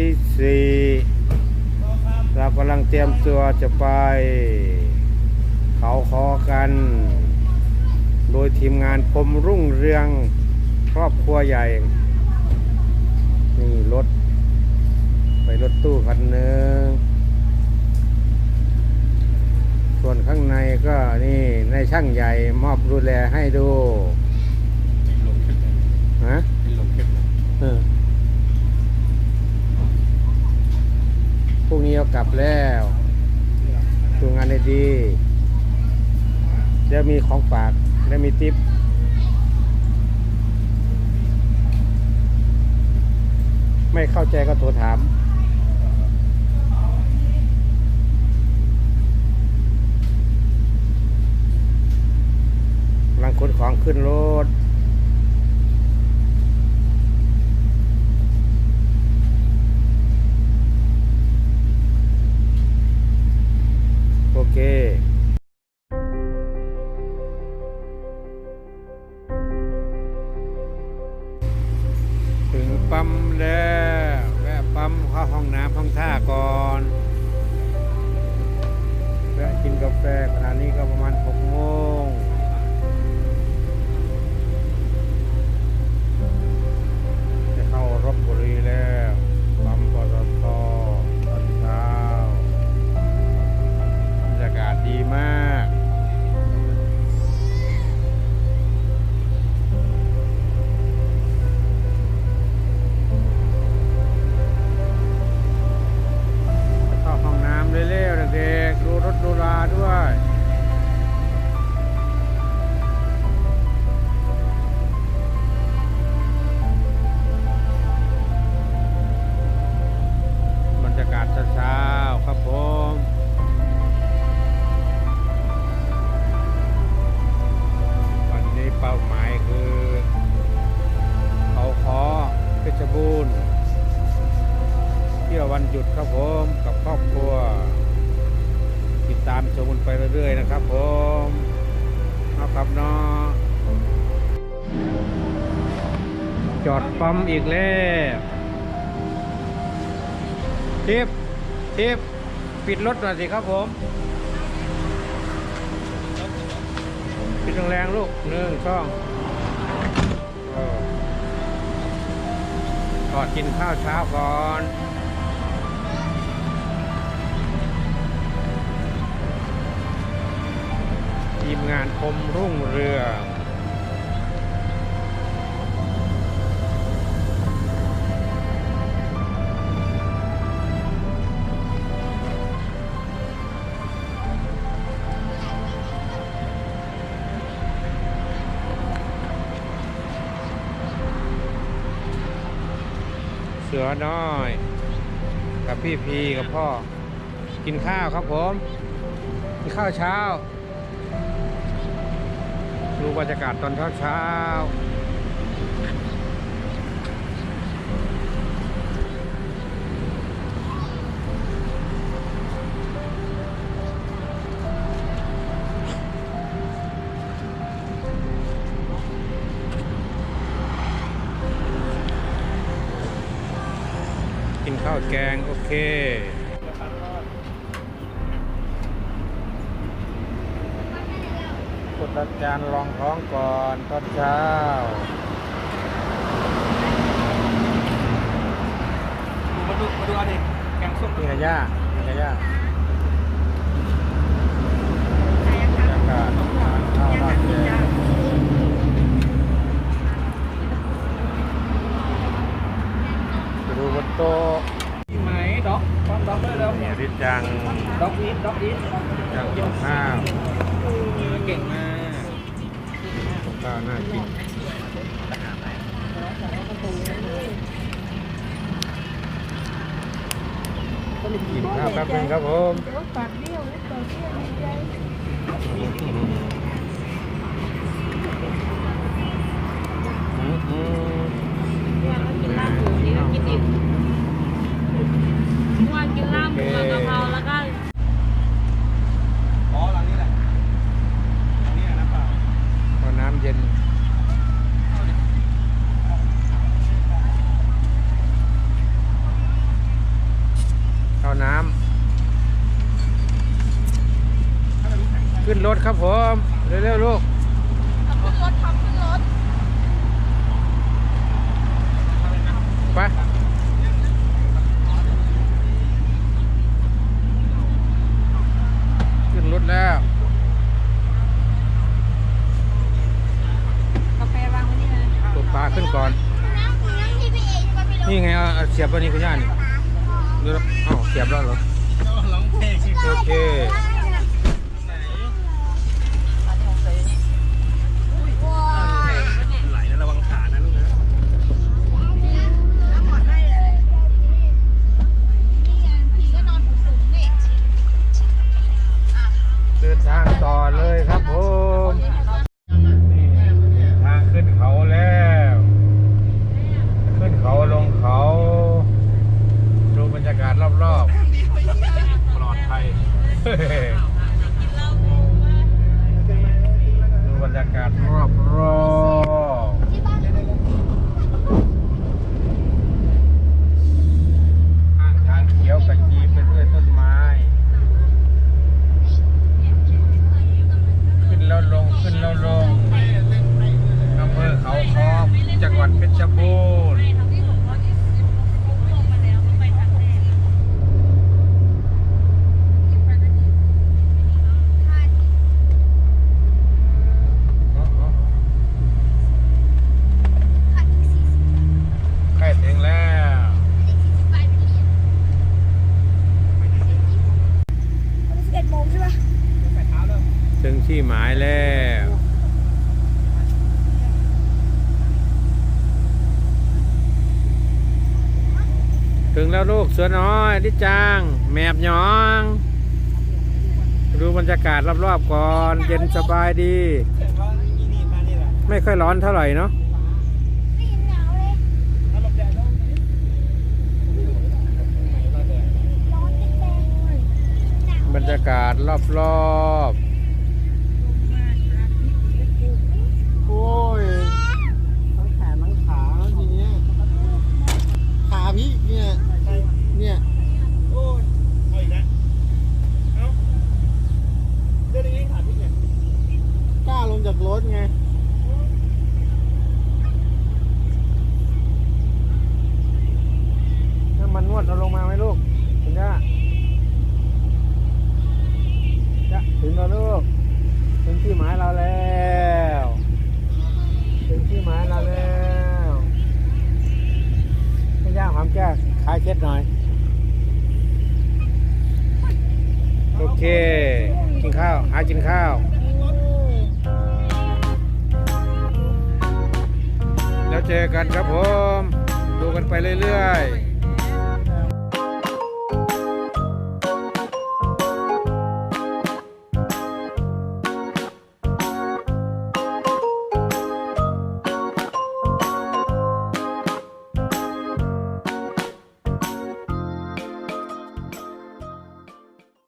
ที่สี่เรากำลังเตรียมตัวจะไป เขาคอกัน โดยทีมงานพรมรุ่งเรืองครอบครัวใหญ่ นี่รถ ไปรถตู้คันหนึ่งส่วนข้างในก็นี่ในช่างใหญ่มอบดูแลให้ดูลงขึ้นเลยฮะเป็นลงขึ้นเลยเออ พรุ่งนี้เอากลับแล้วดูงานได้ดีเดี๋ยวมีของฝากและมีทิปไม่เข้าใจก็โทรถามกำลังขนของขึ้นรถ ปั๊มแล้วแวะปั๊มเข้าห้องน้ำห้องท่าก่อนแวะกินกาแฟขณะนี้ก็ประมาณ6โมง เรื่อย ๆ นะครับผมเอาครับเนาะจอดปั๊มอีกแล้วทิปทิปปิดรถหน่อยสิครับผม ปิดแรงๆลูกหนึ่งช่องเออก่อนกินข้าวเช้าก่อน ทีมงานคมรุ่งเรือง เสือน้อย กับพี่พีกับพ่อ กินข้าวครับผมกินข้าวเช้า ดูบรรยากาศตอนเช้าเช้ากินข้าวแกง โอเค ก ดอาจารย์รองท้องก่อนตอนเช้ามาดูมาดูเอาดิแกงส้มนี่กระย่านี่กระย่าบรรยากาศทานข้าวราดแกงไปดูบนโต๊ะไหมด็อกพร้อมด็อกเลยแล้วเนี่ยริจังด็อกอีทด็อกอีทจังกินข้าวเก่งมาก ข้าวน่ากินกินข้าวแป๊บนึงครับผมรถปากเบี้ยวรถปากเบี้ยวดีใจอืมอืมเนี่ยก็กินลาบหมูนี่ก็กินอีกาน้ำขึ้นรถครับผม เร็วๆลูกขึ้นรถทำขึ้นรถไปขึ้นรถแล้วกาแฟวางไว้นี่นะตัวปลาขึ้นก่อน นี่ไงเสียบตัวนี้คุณย่านี่ เอ้าเสียบแล้วเหรอร้องเพลงโอเค ไหลแล้วระวังขานะลูกนะ เดินทางต่อเลยครับผมนี่ทางขึ้นเขาแล้ว ขึ้นเขาลงเขา ดูบรรยากาศรอบๆ ปลอดภัย ดูบรรยากาศรอบรอบข้างทางเขียวกระจีไปด้วยต้นไม้ ขึ้นแล้วลงขึ้นแล้วลงอำเภอเขาคอจังหวัดเพชรบูรณ์ ไม่ทำที่ผมว่าที่ผมลงมาแล้วก็ไปทางแรก ใกล้ถึงแล้ว ใส่เท้าเริ่ม ถึงที่หมายแล้ว ถึง แล้วลูกเสือน้อยดิจังแมบหยอง ดูบรรยากาศรอบๆก่อน เย็นสบายดี ไม่ค่อยร้อนเท่าไหร่เนาะบรรยากาศรอบๆ โอ้ยทั้งแขนทั้งขาทีเนี้ยขาพี่ เนี่ย เนี่ย โอ้ยเอาอีกแล้วเอ้าเรื่องนี้ขาพี่เนี่ยกล้าลงจากรถไง น้ำมันนวดเราลงมาไหมลูกคุณย่าจะถึงแล้วลูก ถึงที่หมายเราแล้ว ถึงที่หมายเราแล้ว ย่าหอมแก้คลายเคล็ดหน่อย โอเค กินข้าว หากินข้าวแล้วเจอกันครับผม ดูกันไปเรื่อย ๆ